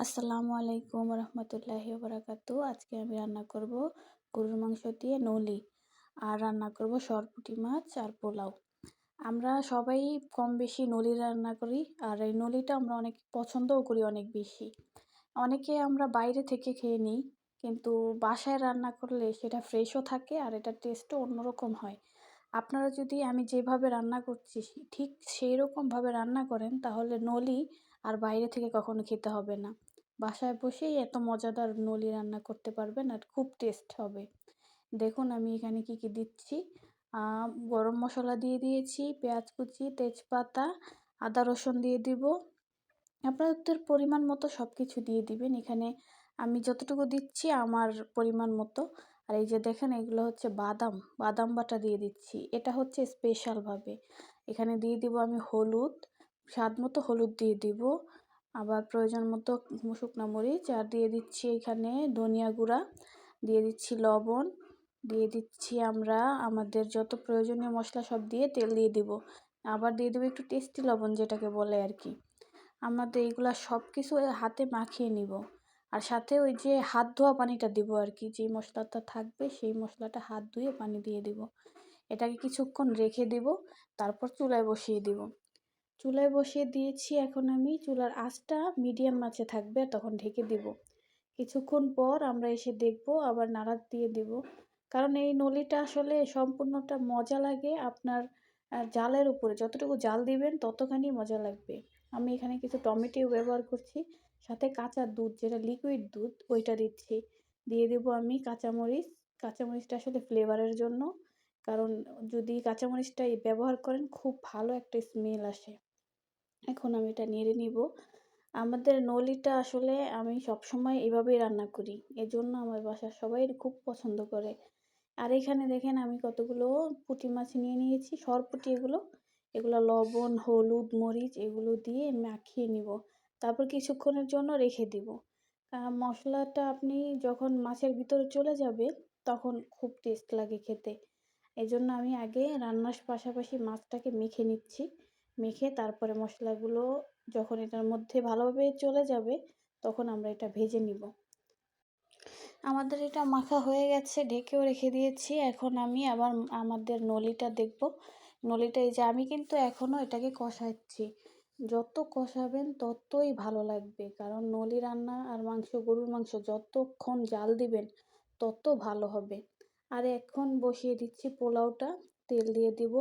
আসসালামু আলাইকুম রহমতুল্লাহি বারাকাতু আজকে আমি রান্না করব গরুর মাংস দিয়ে নলি আর রান্না করব সরপুটি মাছ আর পোলাও। আমরা সবাই কম বেশি নলি রান্না করি আর এই নলিটা আমরা অনেক পছন্দও করি অনেক বেশি। অনেকে আমরা বাইরে থেকে খেয়ে নিই কিন্তু বাসায় রান্না করলে সেটা ফ্রেশও থাকে আর এটার টেস্টও অন্যরকম হয়। আপনারা যদি আমি যেভাবে রান্না করছি ঠিক সেই রকমভাবে রান্না করেন তাহলে নলি আর বাইরে থেকে কখনো খেতে হবে না। বাসায় বসেই এত মজাদার নলি রান্না করতে পারবেন আর খুব টেস্ট হবে। দেখুন আমি এখানে কি কি দিচ্ছি। গরম মশলা দিয়ে দিয়েছি, পেঁয়াজ কুচি, তেজপাতা, আদা রসুন দিয়ে দিব। আপনাদের পরিমাণ মতো সব কিছু দিয়ে দিবেন। এখানে আমি যতটুকু দিচ্ছি আমার পরিমাণ মতো। আর এই যে দেখেন এগুলো হচ্ছে বাদাম বাদাম বাটা দিয়ে দিচ্ছি। এটা হচ্ছে স্পেশালভাবে এখানে দিয়ে দিব আমি হলুদ, স্বাদ মতো হলুদ দিয়ে দিব। আবার প্রয়োজন মতো শুকনো মরিচ, আর দিয়ে দিচ্ছি এখানে ধনিয়া গুঁড়া, দিয়ে দিচ্ছি লবণ, দিয়ে দিচ্ছি আমরা আমাদের যত প্রয়োজনীয় মশলা সব দিয়ে তেল দিয়ে দিব। আবার দিয়ে দেবো একটু টেস্টি লবণ যেটাকে বলে আর কি। আমাদের এইগুলা সব কিছু হাতে মাখিয়ে নিব। আর সাথে ওই যে হাত ধোয়া পানিটা দিব আর কি যে মশলাটা থাকবে সেই মশলাটা হাত ধুয়ে পানি দিয়ে দিব। এটাকে কিছুক্ষণ রেখে দিব, তারপর চুলায় বসিয়ে দিব। চুলায় বসিয়ে দিয়েছি এখন আমি। চুলার আঁচটা মিডিয়াম মাছে থাকবে, তখন ঢেকে দিব। কিছুক্ষণ পর আমরা এসে দেখব, আবার নাড়া দিয়ে দিব। কারণ এই নলিটা আসলে সম্পূর্ণটা মজা লাগে আপনার জালের উপরে। যতটুকু জাল দিবেন, ততখানি মজা লাগবে। আমি এখানে কিছু টমেটো ব্যবহার করছি। সাথে কাঁচা দুধ, যেটা লিকুইড দুধ, ওইটা দিচ্ছি। দিয়ে দেব আমি কাঁচামরিচ। কাঁচামরিচটা আসলে ফ্লেভারের জন্য। কারণ যদি কাঁচামরিচটা ব্যবহার করেন, খুব ভালো একটা স্মেল আসে। এখন আমি এটা নেড়ে নিব। আমাদের নলিটা আসলে আমি সবসময় এভাবেই রান্না করি, এজন্য আমার বাসার সবাই খুব পছন্দ করে। আর এখানে দেখেন আমি কতগুলো পুঁটি মাছ নিয়ে নিয়েছি, সরপুটি এগুলো এগুলো লবণ, হলুদ, মরিচ এগুলো দিয়ে মাখিয়ে নিব। তারপর কিছুক্ষণের জন্য রেখে দিব। মশলাটা আপনি যখন মাছের ভিতরে চলে যাবে, তখন খুব টেস্ট লাগে খেতে। এজন্য আমি আগে রান্নার পাশাপাশি মাছটাকে মেখে নিচ্ছি। মেখে তারপরে মশলাগুলো যখন এটার মধ্যে ভালোভাবে চলে যাবে, তখন আমরা এটা ভেজে নিব। আমাদের এটা মাখা হয়ে গেছে, ঢেকেও রেখে দিয়েছি। এখন আমি আবার আমাদের নলিটা দেখব। নলিটা এই যে আমি কিন্তু এখনও এটাকে কষাচ্ছি। যত কষাবেন ততই ভালো লাগবে, কারণ নলি রান্না আর মাংস, গরুর মাংস যতক্ষণ জাল দিবেন তত ভালো হবে। আর এখন বসিয়ে দিচ্ছি পোলাওটা। তেল দিয়ে দিব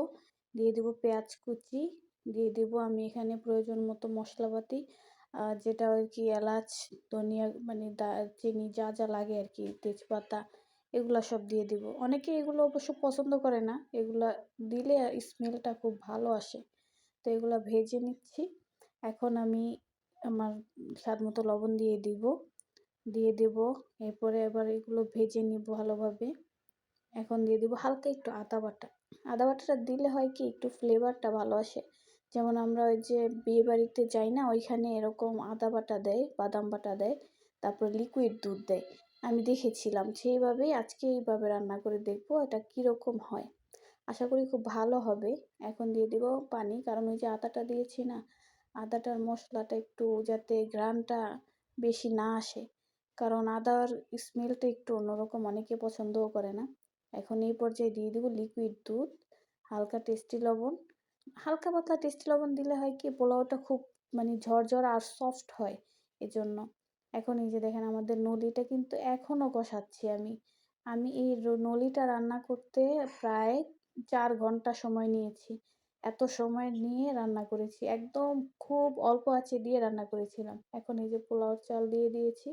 দিয়ে দিব পেঁয়াজ কুচি দিয়ে দিব। আমি এখানে প্রয়োজন মতো মশলাপাতি যেটা আর কি এলাচ, ধনিয়া মানে দারচিনি যা যা লাগে আর কি, তেজপাতা, এগুলো সব দিয়ে দিব। অনেকে এগুলো অবশ্য পছন্দ করে না। এগুলো দিলে স্মেলটা খুব ভালো আসে। তো এগুলো ভেজে নিচ্ছি। এখন আমি আমার স্বাদ মতো লবণ দিয়ে দিব। দিয়ে দেব। এরপরে এবার এগুলো ভেজে নিব ভালোভাবে। এখন দিয়ে দিব হালকা একটু আদা বাটা। আদা বাটাটা দিলে হয় কি, একটু ফ্লেভারটা ভালো আসে। যেমন আমরা ওই যে বিয়ে বাড়িতে যাই না, ওইখানে এরকম আদা বাটা দেয়, বাদাম বাটা দেয়, তারপর লিকুইড দুধ দেয়। আমি দেখেছিলাম সেইভাবেই আজকে এইভাবে রান্না করে দেখব এটা কীরকম হয়। আশা করি খুব ভালো হবে। এখন দিয়ে দিব পানি, কারণ ওই যে আদাটা দিয়েছি না, আদাটার মশলাটা একটু যাতে গ্রানটা বেশি না আসে, কারণ আদার স্মেলটা একটু অন্যরকম, অনেকে পছন্দও করে না। এখন এই পর্যায়ে দিয়ে দেবো লিকুইড দুধ, হালকা টেস্টি লবণ হালকা পাতলা টেস্টি লবণ দিলে হয় কি, পোলাওটা খুব মানে ঝরঝর আর সফট হয় এজন্য। এখন এই যে দেখেন আমাদের নলিটা কিন্তু এখনও কষাচ্ছি আমি। আমি এই নলিটা রান্না করতে প্রায় চার ঘণ্টা সময় নিয়েছি। এত সময় নিয়ে রান্না করেছি। একদম খুব অল্প আঁচে দিয়ে রান্না করেছিলাম। এখন এই যে পোলাও চাল দিয়ে দিয়েছি।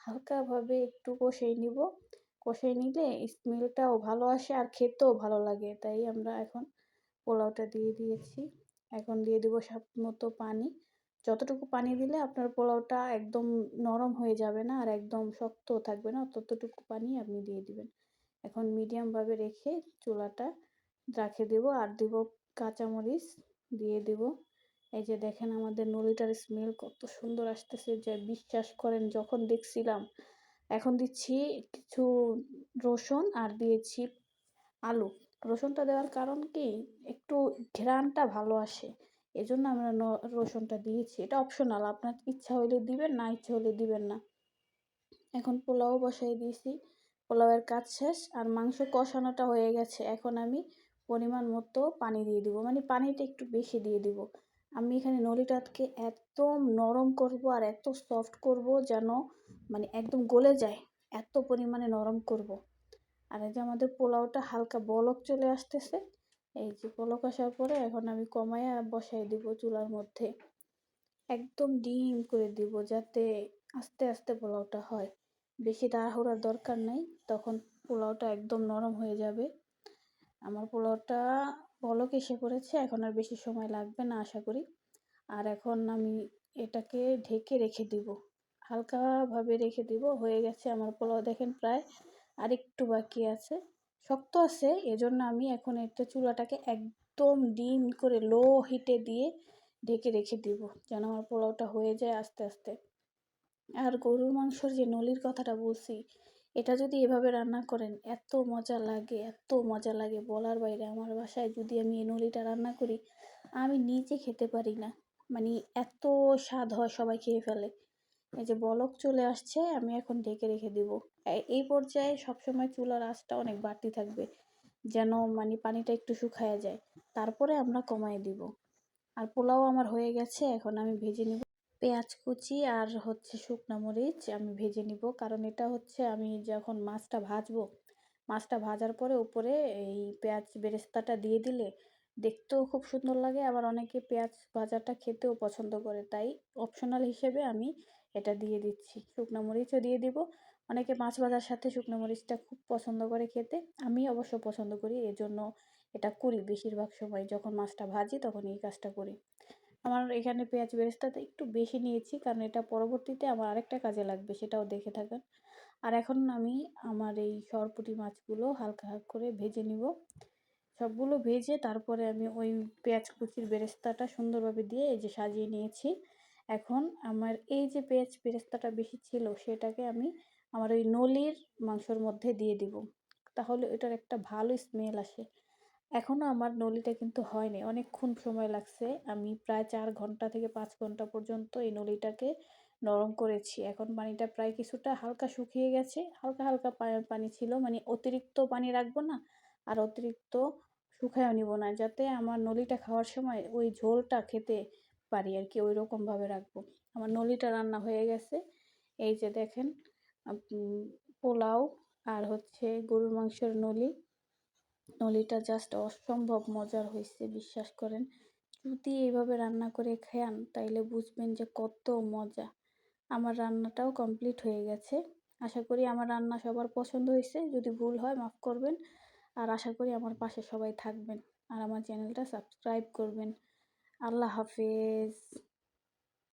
হালকাভাবে একটু কষিয়ে নিব। কষিয়ে নিলে স্মেলটাও ভালো আসে আর খেতেও ভালো লাগে। তাই আমরা এখন পোলাওটা দিয়ে দিয়েছি। এখন দিয়ে দেবো সব মতো পানি। যতটুকু পানি দিলে আপনার পোলাওটা একদম নরম হয়ে যাবে না আর একদম শক্ত থাকবে না, ততটুকু পানি আপনি দিয়ে দিবেন। এখন মিডিয়ামভাবে রেখে চুলাটা রাখে দেব আর দেব কাঁচামরিচ দিয়ে দেব। এই যে দেখেন আমাদের নলিটার স্মেল কত সুন্দর আসতেছে, যে বিশ্বাস করেন যখন দেখছিলাম। এখন দিচ্ছি কিছু রসুন আর দিয়েছি আলু। রসুনটা দেওয়ার কারণ কি? একটু ঘ্রাণটা ভালো আসে। এজন্য আমরা ন, রসুনটা দিয়েছি। এটা অপশনাল আপনার ইচ্ছা হইলে দিবেন, না ইচ্ছা হলে দিবেন না। এখন পোলাও বসাই দিয়েছি। পোলাওয়ের কাজ শেষ, আর মাংস কষানোটা হয়ে গেছে। এখন আমি পরিমাণ মতো পানি দিয়ে দিব। মানে পানিটা একটু বেশি দিয়ে দিব। আমি এখানে নলিটাকে একদম নরম করব আর এত সফট করব যেন মানে একদম গলে যায়। এত পরিমাণে নরম করব। আর এই যে আমাদের পোলাওটা হালকা বলক চলে আসতেছে, এই যে পলক আসার পরে এখন আমি কমায়া বসাই দিব চুলার মধ্যে। একদম ডিম করে দিব যাতে আস্তে আস্তে পোলাওটা হয়। বেশি তাড়াহুড়ার দরকার নেই, তখন পোলাওটা একদম নরম হয়ে যাবে। আমার পোলাওটা বলক এসে পড়েছে, এখন আর বেশি সময় লাগবে না আশা করি। আর এখন আমি এটাকে ঢেকে রেখে দিব, হালকাভাবে রেখে দিব, হয়ে গেছে আমার পোলাও দেখেন প্রায় আরেকটু বাকি আছে। শক্ত আছে, এজন্য আমি এখন এটা চুলাটাকে একদম ডিম করে লো হিটে দিয়ে ঢেকে রেখে দিব, যেন আমার পোলাওটা হয়ে যায় আস্তে আস্তে। আর গরুর মাংসর যে নলির কথাটা বলছি, এটা যদি এভাবে রান্না করেন, এত মজা লাগে, এত মজা লাগে। বলার বাইরে আমার বাসায় যদি আমি এই নলিটা রান্না করি, আমি নিজে খেতে পারি না। মানে এত স্বাদ হয় সবাই খেয়ে ফেলে। এই যে বলক চলে আসছে, আমি এখন ঢেকে রেখে দিব। এই পর্যায়ে সবসময় চুলার আঁচটা অনেক বাড়তি থাকবে, যেন মানে পানিটা একটু শুকায় যায়। তারপরে আমরা কমাই দিব। আর পোলাও আমার হয়ে গেছে, এখন আমি ভেজে নিব। পেঁয়াজ কুচি আর হচ্ছে শুকনো মরিচ আমি ভেজে নিব, কারণ এটা হচ্ছে আমি যখন মাছটা ভাজবো, মাছটা ভাজার পরে উপরে এই পেঁয়াজ বেরেস্তাটা দিয়ে দিলে দেখতেও খুব সুন্দর লাগে। আবার অনেকে পেঁয়াজ ভাজাটা খেতেও পছন্দ করে, তাই অপশনাল হিসেবে আমি এটা দিয়ে দিচ্ছি। শুকনো মরিচও দিয়ে দিব। অনেকে মাছ ভাজার সাথে শুকনো মরিচটা খুব পছন্দ করে খেতে। আমি অবশ্য পছন্দ করি, এজন্য এটা করি বেশিরভাগ সময়। যখন মাছটা ভাজি তখন এই কাজটা করি। আমার এখানে পেঁয়াজ বেরেস্তাতে একটু বেশি নিয়েছি, কারণ এটা পরবর্তীতে আমার আরেকটা কাজে লাগবে, সেটাও দেখে থাকেন। আর এখন আমি আমার এই সরপুটি মাছগুলো হালকা হালকা করে ভেজে নিব। সবগুলো ভেজে তারপরে আমি ওই পেঁয়াজ কুচির বেরেস্তাটা সুন্দরভাবে দিয়ে এই যে সাজিয়ে নিয়েছি। এখন আমার এই যে পেঁয়াজ বেরেস্তাটা বেশি ছিল, সেটাকে আমি আমার ওই নলির মাংসর মধ্যে দিয়ে দিব। তাহলে এটার একটা ভালো স্মেল আসে। এখনও আমার নলিটা কিন্তু হয়নি। অনেকক্ষণ সময় লাগছে। আমি প্রায় চার ঘণ্টা থেকে পাঁচ ঘণ্টা পর্যন্ত এই নলিটাকে নরম করেছি। এখন পানিটা প্রায় কিছুটা হালকা শুকিয়ে গেছে। হালকা হালকা পানি ছিল। মানে অতিরিক্ত পানি রাখব না আর অতিরিক্ত শুকায়ও নিব না। যাতে আমার নলিটা খাওয়ার সময় ওই ঝোলটা খেতে পারি আর কি ওই রকমভাবে রাখব। আমার নলিটা রান্না হয়ে গেছে। এই যে দেখেন পোলাও আর হচ্ছে গরুর মাংসের নলি। নলিটা জাস্ট অসম্ভব মজার হয়েছে, বিশ্বাস করেন। যদি এইভাবে রান্না করে খান, তাইলে বুঝবেন যে কত মজা। আমার রান্নাটাও কমপ্লিট হয়ে গেছে। আশা করি আমার রান্না সবার পছন্দ হয়েছে। যদি ভুল হয়, মাফ করবেন। আর আশা করি আমার পাশে সবাই থাকবেন। আর আমার চ্যানেলটা সাবস্ক্রাইব করবেন। আল্লাহ হাফেজ।